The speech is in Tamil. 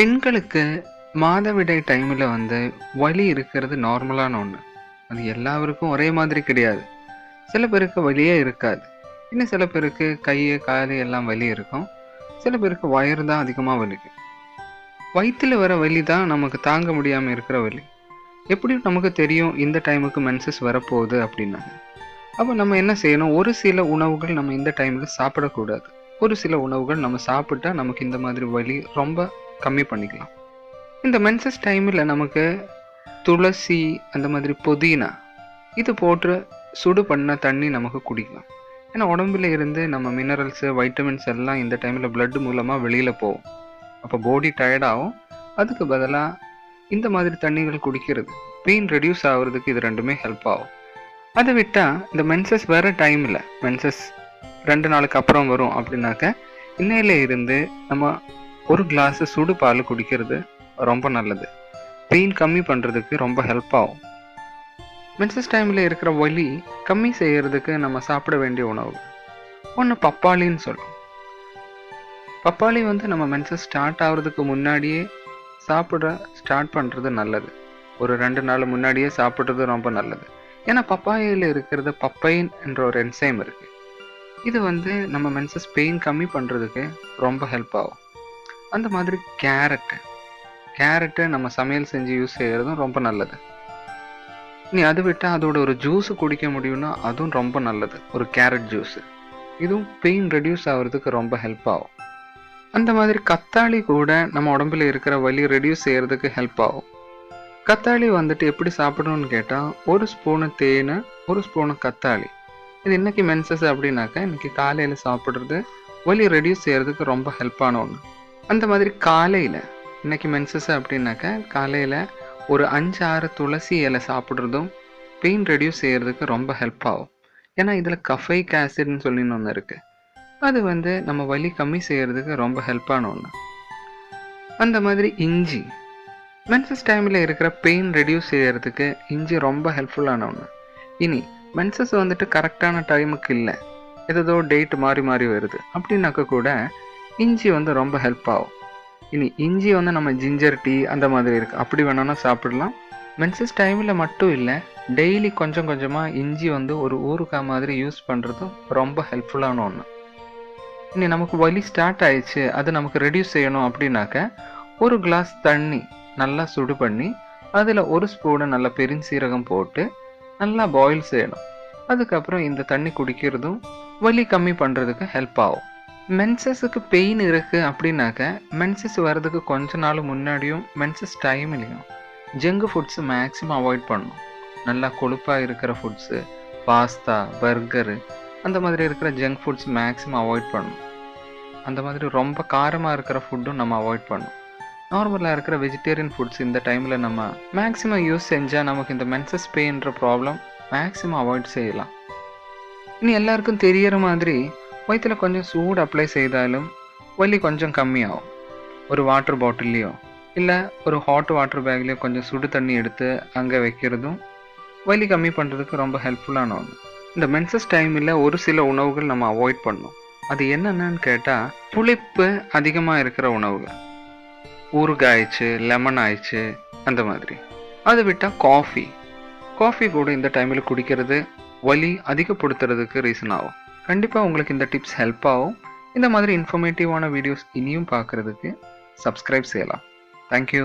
பெண்களுக்கு மாதவிடாய் டைமில் வந்து வலி இருக்கிறது நார்மலான ஒன்று அது எல்லாருக்கும் ஒரே மாதிரி கிடையாது. சில பேருக்கு வலியே இருக்காது. இன்னும் சில பேருக்கு கை கால் எல்லாம் வலி இருக்கும். சில பேருக்கு வயிறு தான் அதிகமாக வலிக்கும் வயிற்றில் வர வலி தான் நமக்கு தாங்க முடியாமல் இருக்கிற வலி. எப்படி நமக்கு தெரியும் இந்த டைமுக்கு மென்சஸ் வரப்போகுது அப்படின்னாங்க அப்போ நம்ம என்ன செய்யணும்? ஒரு சில உணவுகள் நம்ம இந்த டைமில் சாப்பிடக்கூடாது. ஒரு சில உணவுகள் நம்ம சாப்பிட்டா நமக்கு இந்த மாதிரி வலி ரொம்ப கம்மி பண்ணிக்கலாம். இந்த மென்சஸ் டைமில் நமக்கு துளசி அந்த மாதிரி புதினா இது போட்டு சுடு பண்ண தண்ணி நமக்கு குடிக்கலாம். ஏன்னா உடம்புல இருந்து நம்ம மினரல்ஸு வைட்டமின்ஸ் எல்லாம் இந்த டைமில் பிளட் மூலமாக வெளியில் போகும். அப்போ பாடி டயர்டாகும் அதுக்கு பதிலாக இந்த மாதிரி தண்ணிகள் குடிக்கிறது. பெயின் ரெடியூஸ் ஆகுறதுக்கு இது ரெண்டுமே ஹெல்ப் ஆகும். அதை விட்டால் இந்த மென்சஸ் வேற டைமில் மென்சஸ் ரெண்டு நாளுக்கு அப்புறம் வரும் அப்படின்னாக்க இன்னையில இருந்து நம்ம ஒரு கிளாஸ் சுடு பால் குடிக்கிறது ரொம்ப நல்லது. பெயின் கம்மி பண்ணுறதுக்கு ரொம்ப ஹெல்ப் ஆகும். மென்சஸ் டைமில் இருக்கிற வலி கம்மி செய்யறதுக்கு நம்ம சாப்பிட வேண்டிய உணவு. ஒன்று பப்பாளின்னு சொல்லும் பப்பாளி வந்து நம்ம மென்சஸ் ஸ்டார்ட் ஆகிறதுக்கு முன்னாடியே சாப்பிட ஸ்டார்ட் பண்ணுறது நல்லது. ஒரு ரெண்டு நாள் முன்னாடியே சாப்பிட்றது ரொம்ப நல்லது. ஏன்னா பப்பாயில் இருக்கிறது பப்பைன் என்ற ஒரு என்சைம் இருக்கு. இது வந்து நம்ம மென்சஸ் பெயின் கம்மி பண்ணுறதுக்கு ரொம்ப ஹெல்ப் ஆகும். அந்த மாதிரி கேரட்டு. கேரட்டு நம்ம சமையல் செஞ்சு யூஸ் செய்கிறதும் ரொம்ப நல்லது. நீ அதை விட்டால் அதோட ஒரு ஜூஸ் குடிக்க முடியும்னா அதுவும் ரொம்ப நல்லது. ஒரு கேரட் ஜூஸ் இதுவும் பெயின் ரெடியூஸ் ஆகிறதுக்கு ரொம்ப ஹெல்ப் ஆகும். அந்த மாதிரி கத்தாழி கூட நம்ம உடம்புல இருக்கிற வலி ரெடியூஸ் செய்கிறதுக்கு ஹெல்ப் ஆகும். கத்தாழி வந்துட்டு எப்படி சாப்பிடணும்னு கேட்டால் ஒரு ஸ்பூனு தேன் ஒரு ஸ்பூனு கத்தாழி. இது இன்னைக்கு மென்சஸ் அப்படின்னாக்கா இன்னைக்கு காலையில் சாப்பிட்றது வலி ரெடியூஸ் செய்கிறதுக்கு ரொம்ப ஹெல்ப்பான ஒன்று அந்த மாதிரி காலையில் இன்னைக்கு மென்சஸ் அப்படின்னாக்கா காலையில் ஒரு அஞ்சு ஆறு துளசி இலை சாப்பிட்றதும் பெயின் ரெடியூஸ் செய்கிறதுக்கு ரொம்ப ஹெல்ப் ஆகும். ஏன்னா இதில் கஃபைக் ஆசிட்னு சொல்லின்னு ஒன்று இருக்குது அது வந்து நம்ம வலி கம்மி செய்கிறதுக்கு ரொம்ப ஹெல்ப்பான ஒன்று அந்த மாதிரி இஞ்சி. மென்சஸ் டைமில் இருக்கிற பெயின் ரெடியூஸ் செய்கிறதுக்கு இஞ்சி ரொம்ப ஹெல்ப்ஃபுல்லான ஒன்று இனி மென்சஸ் வந்துட்டு கரெக்டான டைமுக்கு இல்லை. ஏதோ டேட் மாறி மாறி வருது. அப்படின்னாக்க கூட இஞ்சி வந்து ரொம்ப ஹெல்ப் ஆகும். இனி இஞ்சி வந்து நம்ம ஜிஞ்சர் டீ அந்த மாதிரி இருக்குது அப்படி வேணாலும் சாப்பிடலாம். மென்சஸ் டைமில் மட்டும் இல்லை டெய்லி கொஞ்சம் கொஞ்சமாக இஞ்சி வந்து ஒரு ஊறுகாய் மாதிரி யூஸ் பண்ணுறதும் ரொம்ப ஹெல்ப்ஃபுல்லான ஒன்று இனி நமக்கு வலி ஸ்டார்ட் ஆயிடுச்சு அது நமக்கு ரெடியூஸ் செய்யணும் அப்படின்னாக்க ஒரு கிளாஸ் தண்ணி நல்லா சுடு பண்ணி அதில் ஒரு ஸ்பூனை நல்லா பெருஞ்சீரகம் போட்டு நல்லா பாயில் செய்யணும். அதுக்கப்புறம் இந்த தண்ணி குடிக்கிறதும் வலி கம்மி பண்ணுறதுக்கு ஹெல்ப் ஆகும். மென்சஸுக்கு பெயின் இருக்குது அப்படின்னாக்க மென்சஸ் வர்றதுக்கு கொஞ்ச நாள் முன்னாடியும் மென்சஸ் டைம்லையும் ஜங்க் ஃபுட்ஸு மேக்ஸிமம் அவாய்ட் பண்ணணும். நல்லா கொழுப்பாக இருக்கிற ஃபுட்ஸு பாஸ்தா பர்கரு அந்த மாதிரி இருக்கிற ஜங்க் ஃபுட்ஸ் மேக்ஸிமம் அவாய்ட் பண்ணணும். அந்த மாதிரி ரொம்ப காரமாக இருக்கிற ஃபுட்டும் நம்ம அவாய்ட் பண்ணணும். நார்மலாக இருக்கிற வெஜிடேரியன் ஃபுட்ஸ் இந்த டைமில் நம்ம மேக்ஸிமம் யூஸ் செஞ்சால் நமக்கு இந்த மென்சஸ் பெயின்ற ப்ராப்ளம் மேக்ஸிமம் அவாய்ட் செய்யலாம். இனி எல்லாருக்கும் தெரியற மாதிரி வயிற்றுல கொஞ்சம் சூடு அப்ளை செய்தாலும் வலி கொஞ்சம் கம்மியாகும் ஒரு வாட்டர் பாட்டில்லையோ இல்லை ஒரு ஹாட் வாட்டர் பேக்லேயோ கொஞ்சம் சுடு தண்ணி எடுத்து அங்கே வைக்கிறதும் வலி கம்மி பண்ணுறதுக்கு ரொம்ப ஹெல்ப்ஃபுல்லான ஒன்று இந்த மென்சஸ் டைமில் ஒரு சில உணவுகள் நம்ம அவாய்ட் பண்ணணும் அது என்னென்னு கேட்டால் புளிப்பு அதிகமாக இருக்கிற உணவுகள் ஊறுகாய் ஆயிடுச்சு லெமன் ஆயிடுச்சு அந்த மாதிரி அதை விட்டால் காஃபி காஃபி கூட இந்த டைமில் குடிக்கிறது வலி அதிகப்படுத்துறதுக்கு ரீசன் ஆகும் கண்டிப்பாக உங்களுக்கு இந்த டிப்ஸ் ஹெல்ப் ஆகும். இந்த மாதிரி இன்ஃபர்மேட்டிவான வீடியோஸ் இனியும் பார்க்குறதுக்கு சப்ஸ்கிரைப் செய்யலாம். தேங்க்யூ